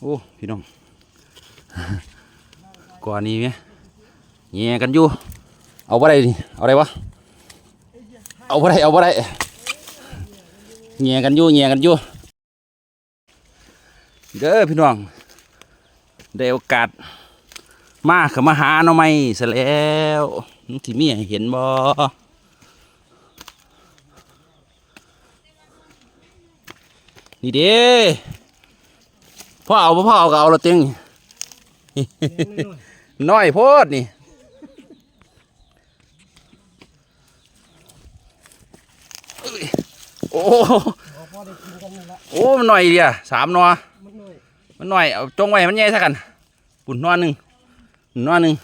โอ้พี่น้องก่อนนี้ไหมแง่กันอยู่เอาบ่ได้นี่เอาได้วะเอาบ่ได้เอาบ่ได้แง่กันอยู่แง่กันอยู่เด้อพี่น้องได้โอกาสมาขมาหาหน่อไม้ซะแล้วที่มีให้เห็นบ่นี่เด้ พ่อเอาพ่อเอาก็เอาละเต็งน้อยโพดนี่โอ้โหพอได้กินกันนี่ละโอ้มันหน่อยเดียวสามนอมันน้อยมันหน่อยเอาจงไว้มันใหญ่ซะกันปุ่นนอหนึ่งหนอหนึ่ง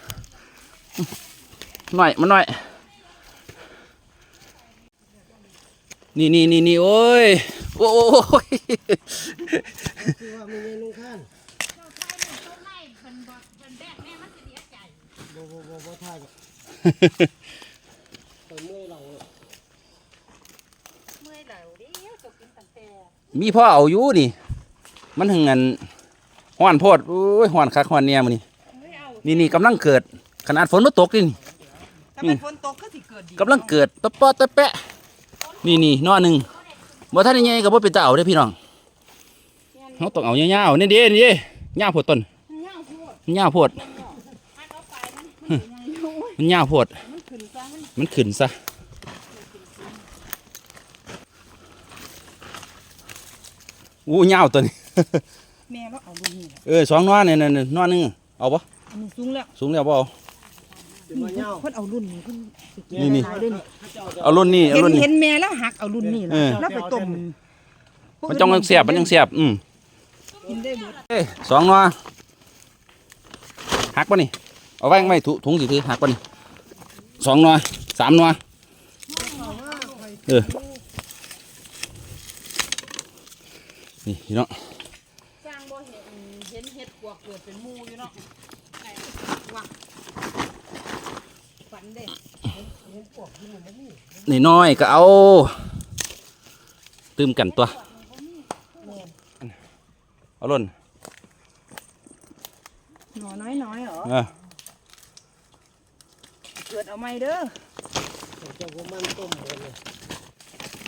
หน่อยมันหน่อย นี่นี่นี่นี่โอ้ยโอ้ยคือว่าไม่ใช่ลุงข้านเจ้าชายเนี่ยต้นไม้เพิ่นบอกเพิ่นแบกแม่มันสิเสียใจบ่บ่บ่บ่ท่าจ้ะไปเมื่อยเราเลยเมื่อยเดาดิตกกินตั้งแต่มีพ่อเอาอยู่นี่ มันถึงเงินห้อนโพดโอ้ยห้อนคักห้อนเนี่ยมันนี่ไม่เอานี่นี่กำลังเกิด ขนาดฝนมันตกนี่ถ้าเป็นฝนตกก็สิเกิดดีกำลังเกิดตะปอตะแปะ นี่นี่นอหนึ่งบ่ท่านยังไงก็บ่เป็นตาเอาเด้อพี่น้องเขาต้องเอาเงาวๆนี่เด้นี่เด้ยาวโพดต้นเงาพูดมันยาวโพดถ้าเขาไปมันมันยังอยู่มันยาวโพดมันขึ้นซะมันมันขึ้นซะอู้ยาวตัวนี้แม่เราเอาลูกนี่แหละเออสองนอเนี่ยเนี่ยเนี่ยนอหนึงเอาบ่อันนี้สูงแล้วสูงแล้วบ่เอาเป็นมาเน่า เพิ่นเอารุ่นนี้เพิ่นสิเก็บนี่นี่ หลายเด้อนี่เอารุ่นนี้เอาเห็นรุ่นนี้ เห็นแม่แล้วหักเอารุ่นนี้เออ แล้วไปต้มมันจ้องเสียบมันยังเสียบอืมกินได้เบิดเอ้ยสองนอหักป่ะนี่เอาไว้ไม่ถุถุงสิถือหักป่ะนี่สองนอสามนอเออนี่พี่น้องสร้างบ่เห็นเห็นเห็ดปวกเกิดเป็นหมู่อยู่เนาะไอ้ว่าฝั นเด้นี่น้อยก็เอาตื่มกันตัวเอาล่นหน่อน้อยๆเหรอเออเกิดเอาใหม่เด้อเจ้าก็มันต้มเลยเนี่ย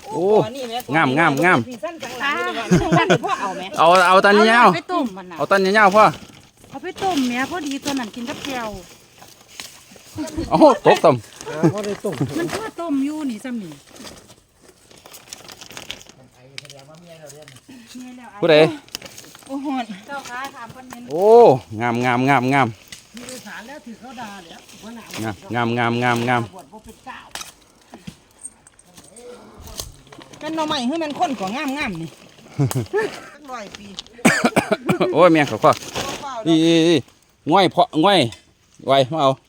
โอ้ก่นนี่แม่งามงามงามพี่สั้นจังหลังนี่เดี๋ยวก่อนพ่อเอาแม่เอาเอาตันยาวไปต้มมันน่ะเอาตันยาวพ่อเอาไปต้มแม่พอดีตัวนั้นกินกับแก้ว โอ้ตกต่อ่าพอได้ต้มมันพ่อต้มอยู่นี่ซ้ำนี่ำผู้ใดโอ้โหดเจ้าค้าถามเพิ่นเห็นโอ้งามงามงามงามมีสารแล้วถือเขาด่าแล้วหัวหน้างามงามงามงามงามบวชบ่เป็นเจ้าเป็นหน่อใหม่ให้มันข้นกว่างามงามๆนี่สักร้อยปีโอ้ยแม่เขาก็เปล่าๆนี่เนาะนี่นี่ง่อยเพาะง่อยไว้มาเอาเรา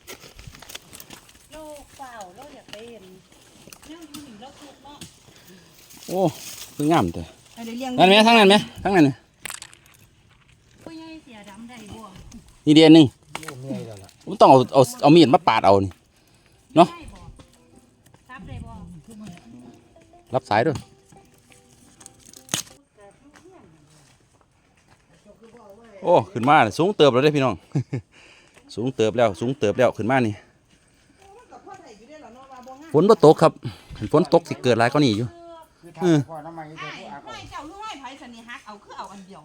โอ้คืองามแต่ให้ได้เลี้ยงนั่นไหมทั้งนั้นไหมทั้งนั้นน่ะผู้ใหญ่เสียดำได้บ่นี่เดียวหนึงโอ้เมื่อยแล้วล่ะผมต้องเอาเอาเอามีดมาปาดเอานี่เนาะได้บ่ทับได้บ่รับสายด้วยโอ้ ขึ้นมา สูงเติบแล้วได้อพี่น้อง สูงเติบแล้ว สูงเติบแล้ว ขึ้นมานี่ ฝนบ่ตกครับฝนตกสิเกิดหลายก็นี่อยู่คือทำพ่อน้ำมันจะให้ผู้อาให้เจ้าลูกให้ไผสนิฮักเอาคือเอาอันเดียว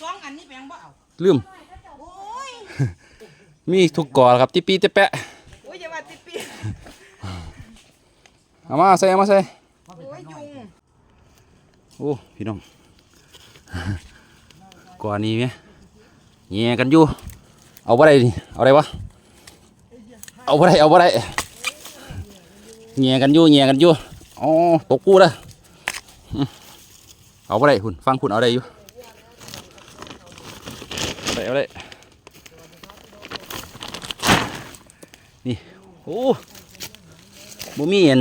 สองอันนี้แปลงบ่เอาลืมโอ้ยมีทุกกอครับติปีติแปะโอ้ยอย่าว่าติปีเอามาใส่เอามาใส่โอ้ยยุงโอ้พี่น้องก่อนนี้ไหมแง่กันอยู่เอาบ่ได้นี่เอาได้วะเอาบ่ได้เอาบ่ได้ แง่กันอยู่แง่กันอยู่อ๋อตกกูเด้ออืมเอาบ่ได้คุณฟังคุณเอาได้อยู่เอาได้เอาได้นี่โอ้บ่มีอัน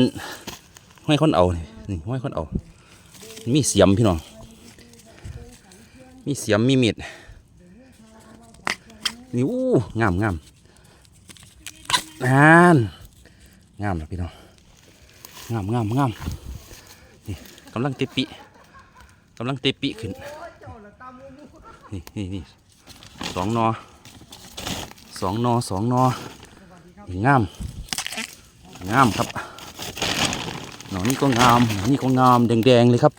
ห้อยคนเอานี่นี่ห้อยคนเอา มีเสียมพี่น้องมีเสียมมีมีดนี่อู้งามงามนานงามนะพี่น้อง งามงามงามนี่กำลังเตปิกำลังเตปิขึ้นนี่นี่นี่สองนอสองนอสองนอนี่งามงามครับหนอนี่ก็งามหนอนี่ก็งามแดงๆเลยครับ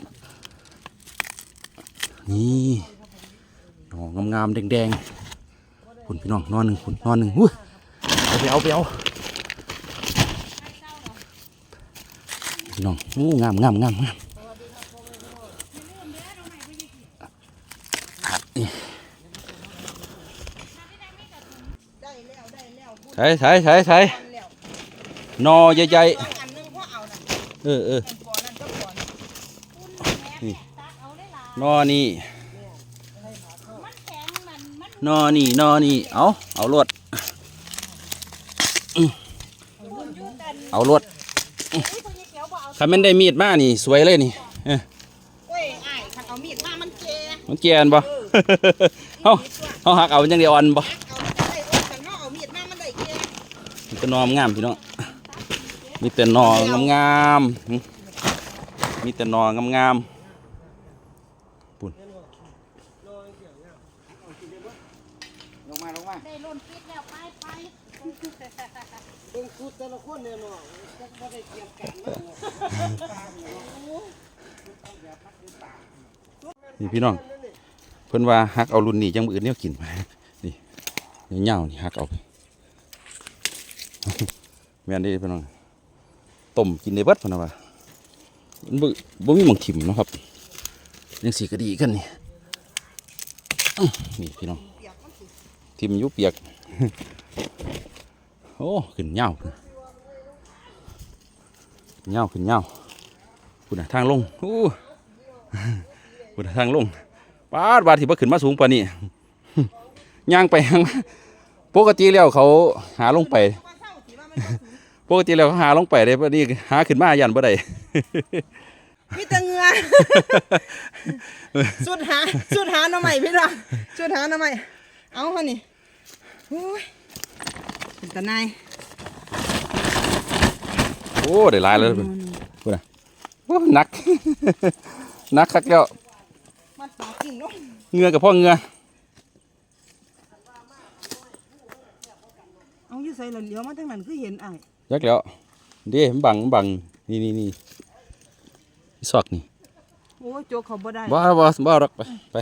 นี่หนองามๆแดงๆคุณพี่น้องนอหนึ่งคุณนอหนึ่งอุ้ยเอาไปเอาไปเอา พี่น้องอู้งามงามงามงามได้แล้วได้แล้วพูดใช่ใช่ใช่ใช่กันแล้วหนอใหญ่สองอันหนึงพ่อเอานะๆเออเอออันก่อนนั่นก็ก่อนนี่ตักเอาได้หลายหนอนี่มันแข็งมันมันหนอนี่หนอนี่เอาเอาลวดพูดอยู่กันเอาลวดอุ้ย คนยี่เขียวบ่เอาถ้าแมันได้มีดมานี่ สวยเลยนี่เออโอ้ยอ้ายคันเอามีดมามันแก่มันเกียนบ่ เฮาเฮาหักเอาจังเดียวอ่อนบ่เอาได้โอ้ยคันเฮาเอามีดมามันได้แก่มีแต่หนองามพี่น้องมีแต่หนองามๆหึมีแต่หนองาม ลงมาลงมาได้ล่นปิดแล้วไปไปเบิ่งคุดแต่ละคนเนี่ยเนาะจักบ่ได้เตรียมการมาเนาะๆนี่พี่น้อง เพิ่นว่าหักเอารุ่นนี้จังมืออื่นแนวกินมานี่เหงาๆนี่หักเอาแม่นเด้พี่น้องต้มกินได้เบิดพุ่นน่ะว่ามันบ่บ่มีหม่องถิ่มเนาะครับจังสีก็ดีกันนี่อื้อนี่พี่น้องเปียกมันสิ ทิมอยุเปียก โอ้ขึ้นเหงาขึ้นเหงาขึ้นเหงาคุณน่ะทางลงอู้คุณน่ะทางลงปาดบาดที่บ่ขึ้นมาสูงปานนี้ย่างไปย่างมาปกติแล้วเขาหาลงไปว่าเศร้าสิว่ามันบ่สูงปกติแล้วเขาหาลงไปได้ปานนี้หาขึ้นมายันบ่ได้มีแต่เหงื่อสุดหาสุดหาหน่อใหม่พี่น้องสุดหาหน่อใหม่ เอาเฮานี่โอ้ยเป็นตาหนายโอ้ได้หลายเลยคุณคุณน่ะโอ้หนัก หนักคักแล้วมันปากกินเนาะเหงือกับพ่อเหงือเอาอยู่ใส่แล้วเลี้ยวมาทางนั้นคือเห็นอ้ายยักแล้วเด้มันบังมันบังนี่นี่นี่ซอกนี่โอ้ยโจกเขาบ่ได้ บ่บ่บ่หรอกไปไป